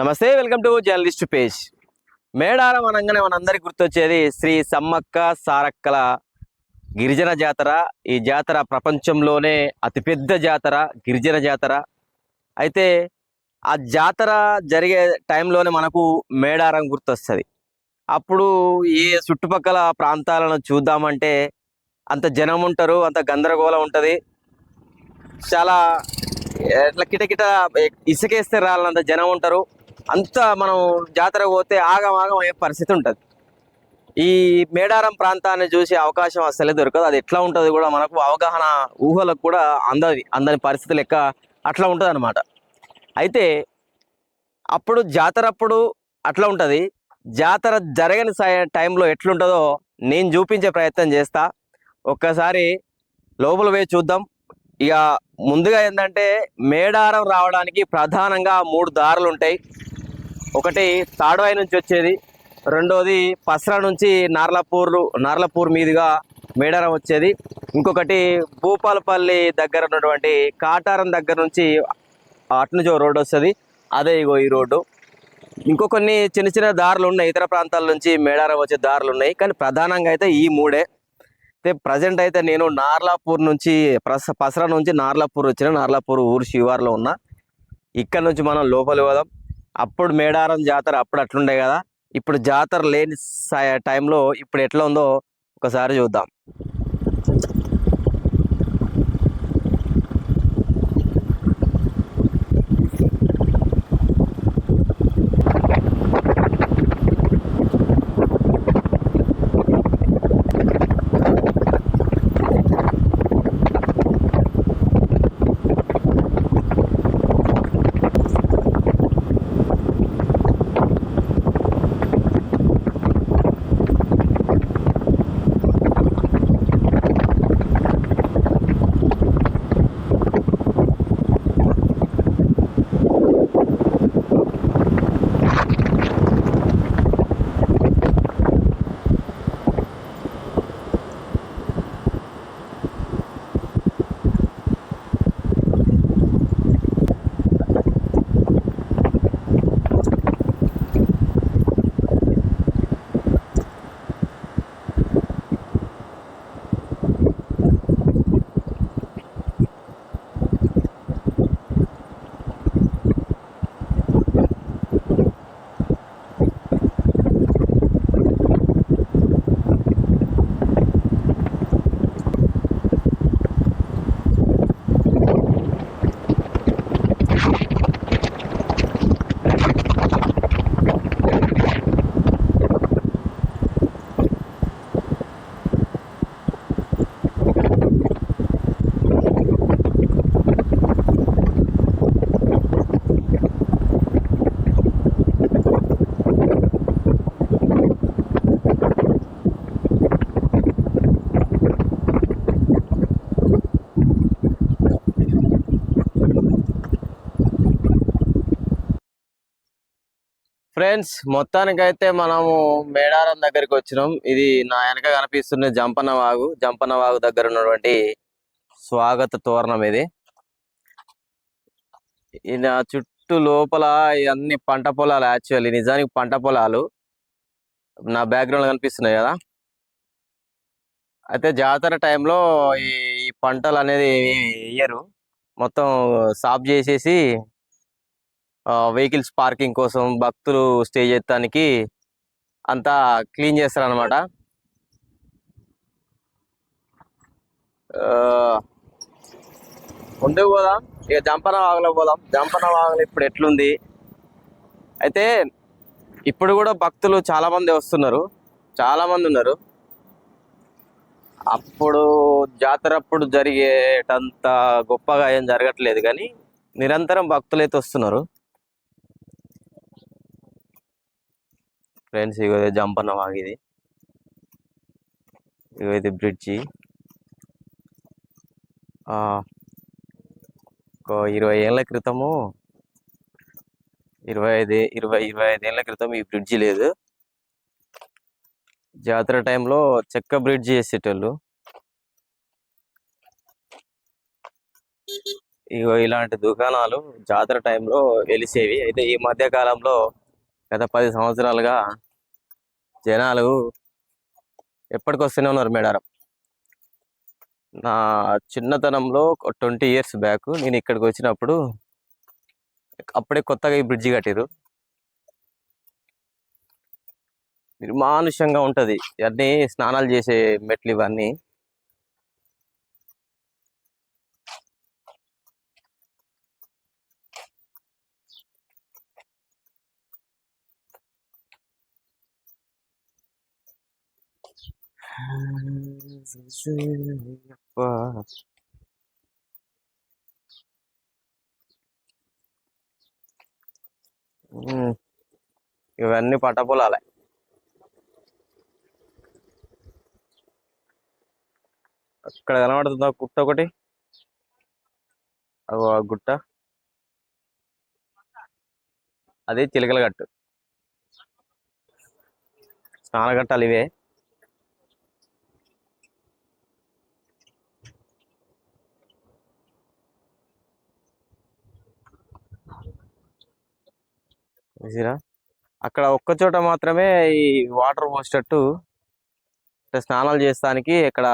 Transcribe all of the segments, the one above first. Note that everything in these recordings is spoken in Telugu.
నమస్తే welcome to journalist page. Medaram అనగానే మనందరికి గుర్తొచ్చేది శ్రీ సమ్మక్క సారక్కల గిరిజన జాతర. ఈ జాతర ప్రపంచంలోనే అతిపెద్ద జాతర గిరిజన జాతర. అయితే ఆ జాతర జరిగే టైంలోనే మనకు మేడారం గుర్తొస్తుంది. అప్పుడు ఏ చుట్టుపక్కల ప్రాంతాలను చూద్దామంటే అంత జనం ఉంటారు అంత గందరగోళం ఉంటుంది. చాలా ఎట్లా కిటకిట ఇసుకేస్తే రాలంత జనం ఉంటారు. అంత మనం జాతర పోతే ఆగం ఆగం అయ్యే పరిస్థితి ఉంటుంది. ఈ మేడారం ప్రాంతాన్ని చూసే అవకాశం అసలే దొరకదు. అది ఎట్లా ఉంటుంది కూడా మనకు అవగాహన ఊహలకు కూడా అందది అందని పరిస్థితి లెక్క అట్లా ఉంటుంది అనమాట అయితే అప్పుడు జాతర అప్పుడు అట్లా ఉంటుంది. జాతర జరగని టైంలో ఎట్లుంటుందో నేను చూపించే ప్రయత్నం చేస్తా. ఒక్కసారి లోపల పోయి చూద్దాం. ఇక ముందుగా ఏంటంటే మేడారం రావడానికి ప్రధానంగా మూడు దారులు ఉంటాయి ఒకటి తాడవాయి నుంచి వచ్చేది. రెండోది పసరా నుంచి నార్లాపూర్ నార్లాపూర్ మీదుగా మేడారం వచ్చేది. ఇంకొకటి భూపాలపల్లి దగ్గర ఉన్నటువంటి కాటారం దగ్గర నుంచి అటు నుంచి ఒక రోడ్డు వస్తుంది. అదే ఇగో ఈ రోడ్డు. ఇంకో కొన్ని చిన్న చిన్న దారులు ఉన్నాయి. ఇతర ప్రాంతాల నుంచి మేడారం వచ్చే దారులు ఉన్నాయి. కానీ ప్రధానంగా అయితే ఈ మూడే. అయితే ప్రజెంట్ అయితే నేను నార్లాపూర్ నుంచి ప్రస పసరా నుంచి నార్లాపూర్ వచ్చిన నార్లాపూర్ ఊరు శివార్లో ఉన్నా. ఇక్కడ నుంచి మనం లోపలి పోదాం. అప్పుడు మేడారం జాతర అప్పుడు అట్లుండే కదా. ఇప్పుడు జాతర లేని టైంలో ఇప్పుడు ఎట్లా ఉందో ఒకసారి చూద్దాం. ఫ్రెండ్స్ మొత్తానికైతే మనము మేడారం దగ్గరికి వచ్చినాం. ఇది నా వెనక కనిపిస్తున్న జంపన్న వాగు జంపన్న వాగు దగ్గర ఉన్నటువంటి స్వాగత తోరణం ఇది. ఇది చుట్టూ లోపల అన్ని పంట పొలాలు యాక్చువల్లీ నిజానికి పంట పొలాలు. నా బ్యాక్గ్రౌండ్ కనిపిస్తున్నాయి కదా. అయితే జాతర టైంలో ఈ పంటలు అనేది వేయరు. మొత్తం సాఫ్ చేసేసి వెహికల్స్ పార్కింగ్ కోసం భక్తులు స్టే చేయడానికి అంతా క్లీన్ చేస్తారు ఉండే పోదాం. ఇక జంపన వాగులో పోదాం. జంపన వాగులు ఇప్పుడు ఎట్లుంది? అయితే ఇప్పుడు కూడా భక్తులు చాలా మంది వస్తున్నారు. చాలా మంది ఉన్నారు. అప్పుడు జాతర అప్పుడు జరిగేటంత గొప్పగా ఏం జరగట్లేదు. కానీ నిరంతరం భక్తులు అయితే వస్తున్నారు. ఫ్రెండ్స్ ఇగో ఇది జంపన్న వాగు ఇది బ్రిడ్జి. ఆ, ఒక ఇరవై ఏళ్ళ క్రితము ఇరవై ఐదు ఇరవై ఇరవై ఐదు ఏళ్ళ క్రితం ఈ బ్రిడ్జి లేదు. జాతర టైంలో చెక్క బ్రిడ్జి చేసేటోళ్ళు. ఇగో ఇలాంటి దుకాణాలు జాతర టైంలో వెలిసేవి. అయితే ఈ మధ్య కాలంలో గత పది సంవత్సరాలుగా జనాలు ఎప్పటికొస్తూనే ఉన్నారు మేడారం. నా చిన్నతనంలో ట్వంటీ ఇయర్స్ బ్యాక్ నేను ఇక్కడికి వచ్చినప్పుడు అప్పుడే కొత్తగా ఈ బ్రిడ్జి కట్టారు నిర్మానుష్యంగా ఉంటుంది. అన్నీ స్నానాలు చేసే మెట్లు ఇవన్నీ. ఉమ్, ఇవన్నీ పట్టపొలాలే అక్కడ కనబడుతుందా గుట్ట ఒకటి? అగో ఆ గుట్ట. అది చిలకల గట్టు స్నానఘట్టాలు ఇవే చూసిరా అక్కడ ఒక్క చోట మాత్రమే ఈ వాటర్ పోసేటట్టు అంటే స్నానాలు చేస్తానికి ఇక్కడ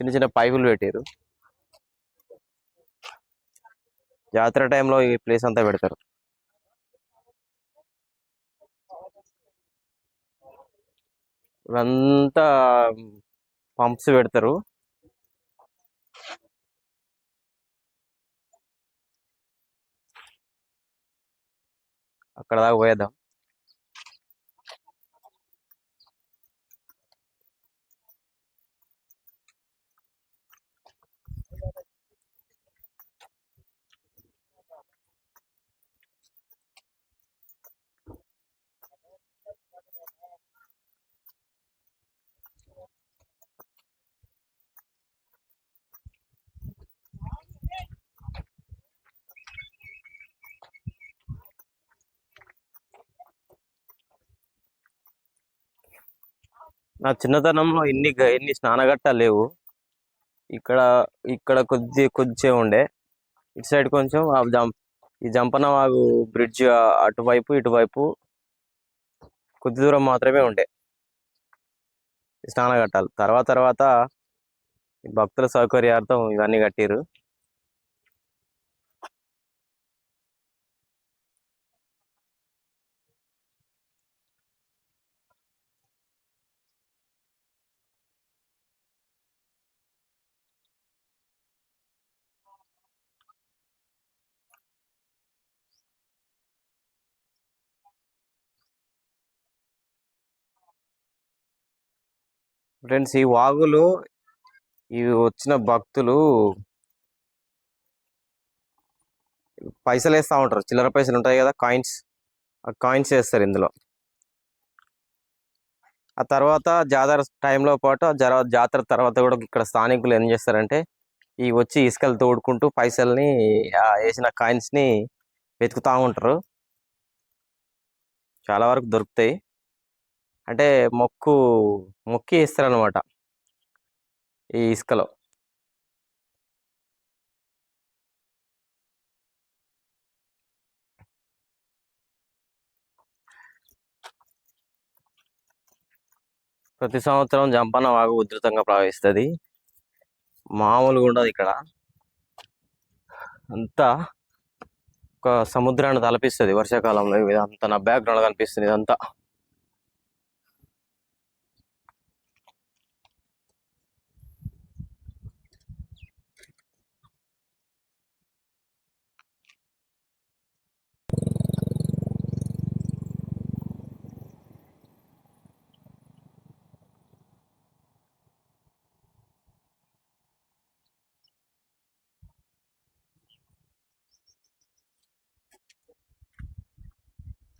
చిన్న చిన్న పైపులు పెట్టారు జాతర టైంలో ఈ ప్లేస్ అంతా పెడతారు. ఇవంతా పంప్స్ పెడతారు. అక్కడ దాకా పోయేద్దాం నా చిన్నతనంలో ఎన్ని ఎన్ని ఇన్ని లేవు. ఇక్కడ ఇక్కడ కొద్ది కొద్దిసే ఉండే. ఇటు సైడ్ కొంచెం ఆ జం ఈ జంపనవాగు బ్రిడ్జ్ అటువైపు ఇటువైపు కొద్ది దూరం మాత్రమే ఉండే. స్నానఘట్టాలు తర్వాత తర్వాత భక్తుల సౌకర్యార్థం ఇవన్నీ కట్టిరు ఫ్రెండ్స్ ఈ వాగులు ఇవి వచ్చిన భక్తులు పైసలు వేస్తూ ఉంటారు. చిల్లర పైసలు ఉంటాయి కదా కాయిన్స్. ఆ కాయిన్స్ వేస్తారు ఇందులో. ఆ తర్వాత జాతర టైంలో పాటు జర జాతర తర్వాత కూడా ఇక్కడ స్థానికులు ఏం చేస్తారంటే ఈ వచ్చి ఇసుకలు తోడుకుంటూ పైసల్ని వేసిన కాయిన్స్ని వెతుకుతా ఉంటారు. చాలా వరకు దొరుకుతాయి. అంటే మొక్కు మొక్కి ఇస్తారు ఈ ఇసుకలో. ప్రతి సంవత్సరం జంపన్న వాగు ఉధృతంగా ప్రవహిస్తుంది. మామూలుగా ఉండదు ఇక్కడ. అంతా ఒక సముద్రాన్ని తలపిస్తుంది వర్షాకాలంలో. ఇదంతా నా బ్యాక్గ్రౌండ్ కనిపిస్తుంది ఇదంతా.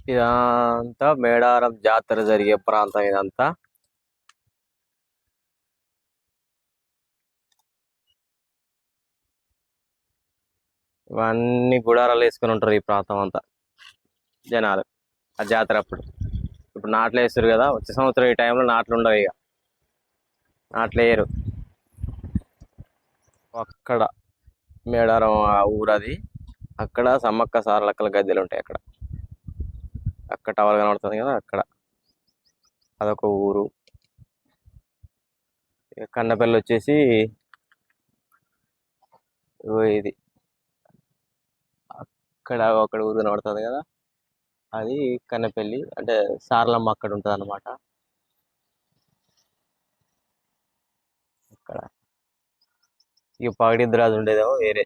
ఇదంతా మేడారం జాతర జరిగే ప్రాంతం ఇదంతా. ఇవన్నీ గుడారాలు వేసుకొని ఉంటారు ఈ ప్రాంతం అంతా జనాలు. ఆ జాతర అప్పుడు. ఇప్పుడు నాట్లు వేస్తారు కదా వచ్చే సంవత్సరం ఈ టైంలో నాట్లు ఉండవు ఇక. నాట్లు వేయరు. అక్కడ మేడారం ఆ ఊరు అది అక్కడ సమ్మక్క సారలక్కల గద్దెలు ఉంటాయి అక్కడ. పక్క టవర్ కనబడుతుంది కదా అక్కడ. అదొక ఊరు. కన్నపల్లి వచ్చేసి ఇది. అక్కడ ఒక ఊరు కనబడుతుంది కదా. అది కన్నపల్లి అంటే సార్లమ్మ అక్కడ ఉంటుంది అనమాట అక్కడ. ఇక పగడిద్రాజు ఉండేదేమో వేరే.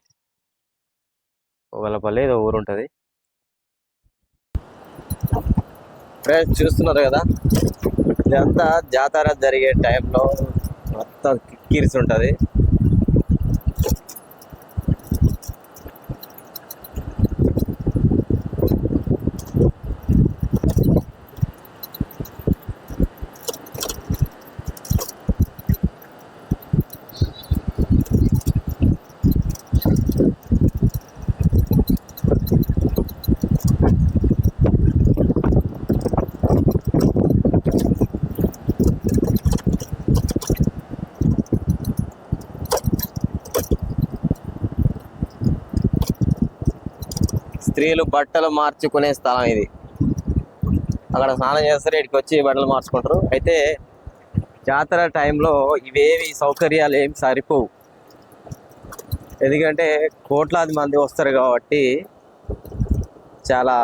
ఒకలపల్లి ఏదో ఊరు ఉంటుంది ఫ్రెండ్స్ చూస్తున్నారు కదా. ఇదంతా జాతర జరిగే టైంలో మొత్తం కిక్కిరిసి ఉంటుంది. స్త్రీలు బట్టలు మార్చుకునే స్థలం ఇది. అక్కడ స్నానం చేస్తారు ఇక్కడికి వచ్చి బట్టలు మార్చుకుంటారు. అయితే జాతర టైంలో ఇవేవి సౌకర్యాలు ఏమి సరిపోవు. ఎందుకంటే కోట్లాది మంది వస్తారు కాబట్టి చాలా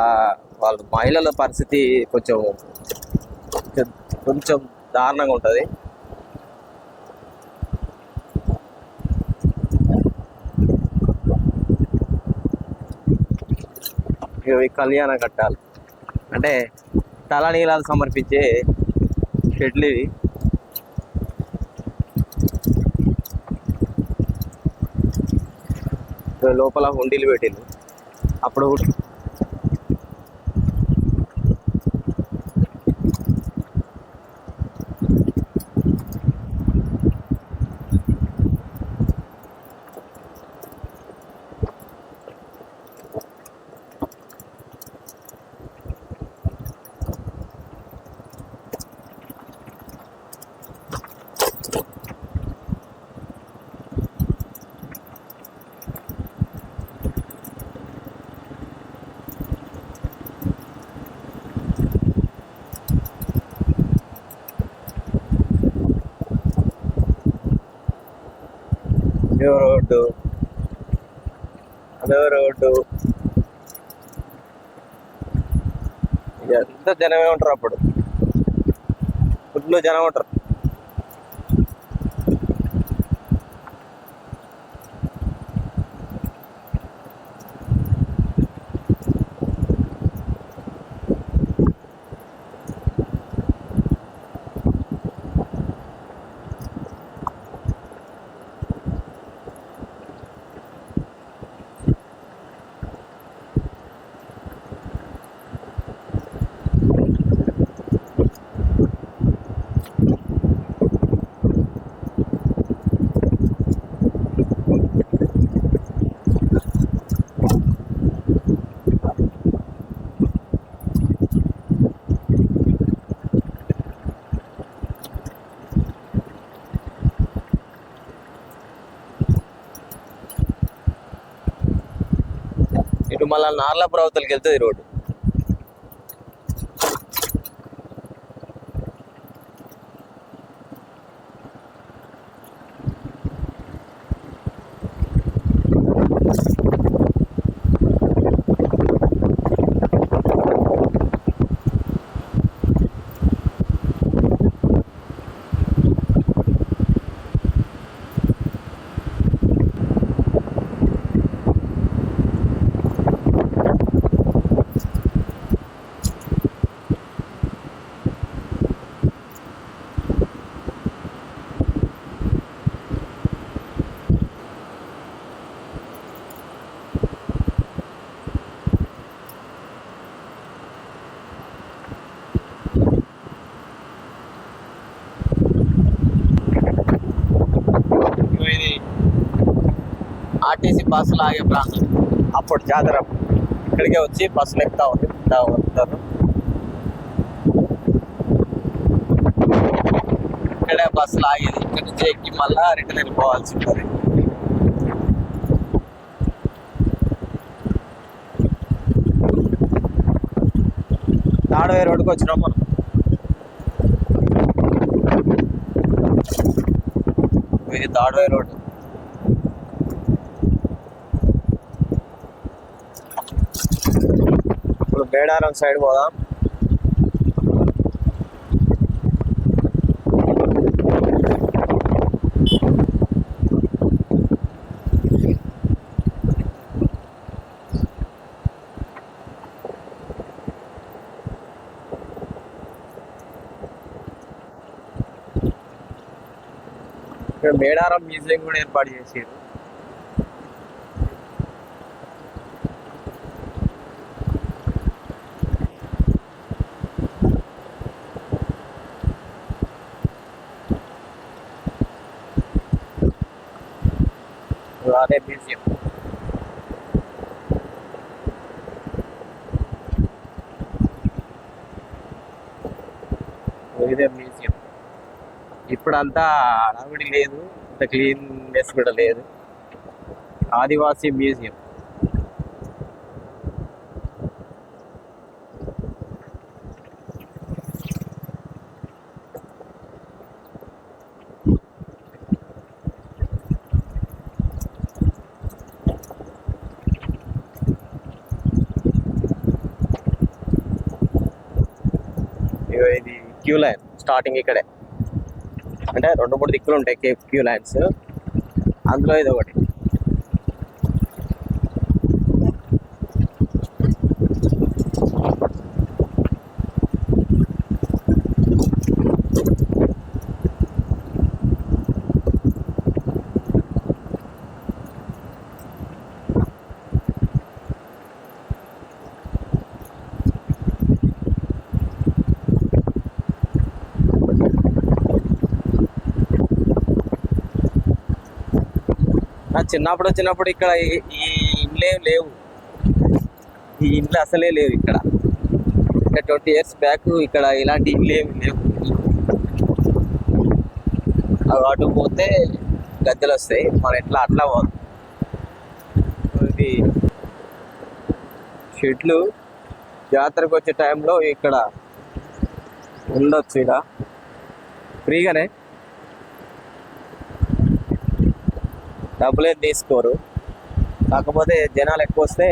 వాళ్ళ మహిళల పరిస్థితి కొంచెం కొంచెం దారుణంగా ఉంటుంది. ఇవి కళ్యాణ కట్టాలి అంటే తలనీలాలు సమర్పించే షెడ్లు ఇవి. లోపల హుండీలు పెట్టిండు అప్పుడు ఇదో రోడ్డు. అదో రోడ్డు. ఎంత జనమే ఉంటారు అప్పుడు? ఫుడ్లో జనం ఉంటారు. మళ్ళా నార్లా అవతలకి వెళ్తుంది రోడ్డు బస్సులు ఆగే ప్రాంతం. అప్పుడు జాతర ఇక్కడికే వచ్చి బస్సులు ఎక్కుతా ఉంది ఉంటారు. ఇక్కడే బస్సులు ఆగేది ఇక్కడ నుంచి ఎక్కి మళ్ళా రిటర్న్ వెళ్ళిపోవాల్సి ఉంటుంది. తాడవే రోడ్డుకి వచ్చినాం మనం. ఇది తాడవే రోడ్డు. ఇప్పుడు మేడారం సైడ్ పోదాం. ఇక్కడ మేడారం మ్యూజియం కూడా ఏర్పాటు చేసారు అదే మ్యూజియం ఇదే మ్యూజియం ఇప్పుడంతా అడవిడి లేదు అంత క్లీన్నెస్ కూడా లేదు. ఆదివాసీ మ్యూజియం ఇగో ఇది క్యూ లైన్ స్టార్టింగ్ ఇక్కడే. అంటే రెండు మూడు దిక్కులు ఉంటాయి కేఫ్ క్యూ లైన్స్. అందులో ఇది ఒకటి చిన్నప్పుడు వచ్చినప్పుడు ఇక్కడ ఈ- ఈ లేవు. ఈ ఇండ్లు అసలే లేవు ఇక్కడ. ఇక్కడ ట్వంటీ ఇయర్స్ బ్యాక్ ఇక్కడ ఇలాంటి ఇండ్లు లేవు. అవి అటు పోతే గద్దెలు వస్తాయి. మనం ఎట్లా అట్లా పోదు. ఇది షెడ్లు జాతరకు వచ్చే టైంలో ఇక్కడ ఉండొచ్చు ఇక్కడ. ఫ్రీగానే? డబ్బులేం తీసుకోరు. కాకపోతే జనాలు ఎక్కువ వస్తే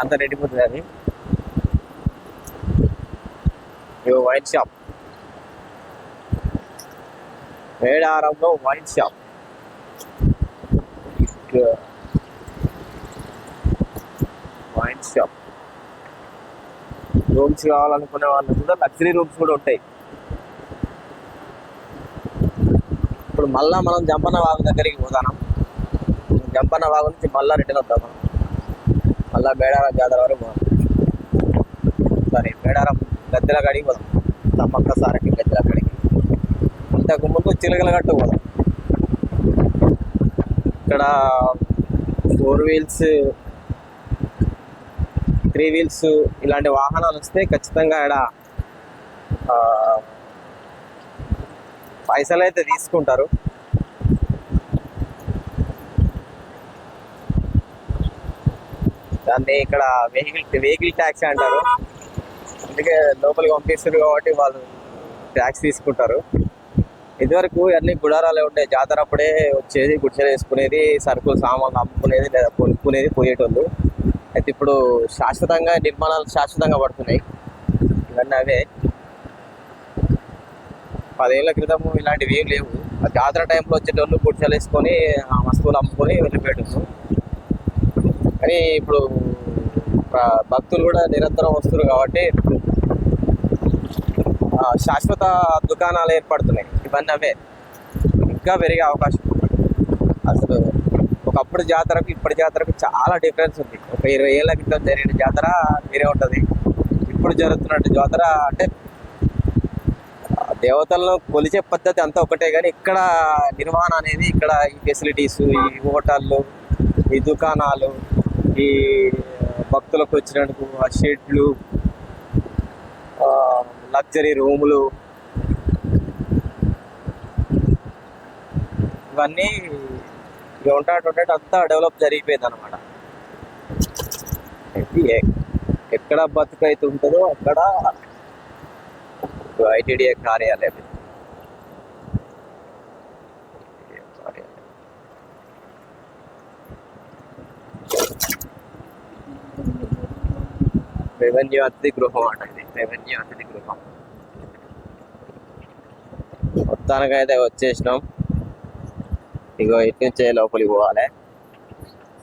అంత రెడ్డిపోతుంది అది. ఇవి వైన్ షాప్. మేడారంలో wine shop. Wine shop. Rooms కావాలనుకునే వాళ్ళు కూడా లగ్జరీ రూమ్స్ కూడా ఉంటాయి. ఇప్పుడు మళ్ళా మనం జంపన్న వాగు దగ్గరికి పోతాం జంపన్న వాగు నుంచి మళ్ళా రిటర్న్ వద్దాం మనం మళ్ళా మేడారం జాతర వరకు పోదాం సరే బేడారం గద్దెల కాడికి పోదాం. తమ్మక్క సారకి గద్దెల కాడికి. ఇంతకు ముందు చిలకల గట్టు పోదాం. ఇక్కడ ఫోర్ వీల్స్ త్రీ వీల్స్ ఇలాంటి వాహనాలు వస్తే ఖచ్చితంగా ఇక్కడ పైసలు అయితే తీసుకుంటారు. దాన్ని ఇక్కడ వెహికల్ వెహికల్ ట్యాక్స్ అంటారు. అందుకే లోపలికి పంపిస్తారు కాబట్టి వాళ్ళు ట్యాక్స్ తీసుకుంటారు. ఇదివరకు అన్ని గుడారాలే ఉండే. జాతర అప్పుడే వచ్చేది గుడిసెలు వేసుకునేది సరుకులు సామాన్లు అమ్ముకునేది లేదా కొనుక్కునేది పోయేటోళ్ళు. అయితే ఇప్పుడు శాశ్వతంగా నిర్మాణాలు శాశ్వతంగా పడుతున్నాయి. ఇవన్నీ అవే. పదేళ్ళ క్రితం ఇలాంటివి ఏం లేవు. ఆ జాతర టైంలో వచ్చేటోళ్ళు గుడిసెలు వేసుకొని ఆ వస్తువులు అమ్ముకొని వెళ్ళిపోయాడు. కానీ ఇప్పుడు భక్తులు కూడా నిరంతరం వస్తున్నారు కాబట్టి శాశ్వత దుకాణాలు ఏర్పడుతున్నాయి. ఇవన్నీ అవే. ఇంకా పెరిగే అవకాశం. అసలు ఒకప్పుడు జాతరకు ఇప్పటి జాతరకు చాలా డిఫరెన్స్ ఉంది. ఒక ఇరవై ఏళ్ళ క్రితం జరిగిన జాతర వేరే ఉంటుంది. ఇప్పుడు జరుగుతున్నట్టు జాతర అంటే దేవతలను కొలిచే పద్ధతి అంతా ఒకటే కానీ ఇక్కడ నిర్వహణ అనేది ఇక్కడ ఈ ఫెసిలిటీస్ ఈ హోటళ్ళు ఈ దుకాణాలు ఈ భక్తులకు వచ్చినందుకు ఆ షెడ్లు లగ్జరీ రూములు ఇవన్నీ ఇవి ఉంటా అంతా డెవలప్ జరిగిపోయింది అనమాట ఎక్కడ బతుకైతే ఉంటుందో అక్కడ ఐటీడీఏ కార్యాలయం. రెవెన్యూ అతిథి గృహం అంట ఇది రెవెన్యూ అతిథి గృహం మొత్తానికైతే వచ్చేసినాం. ఇగో ఇటు నుంచే లోపలికి పోవాలి.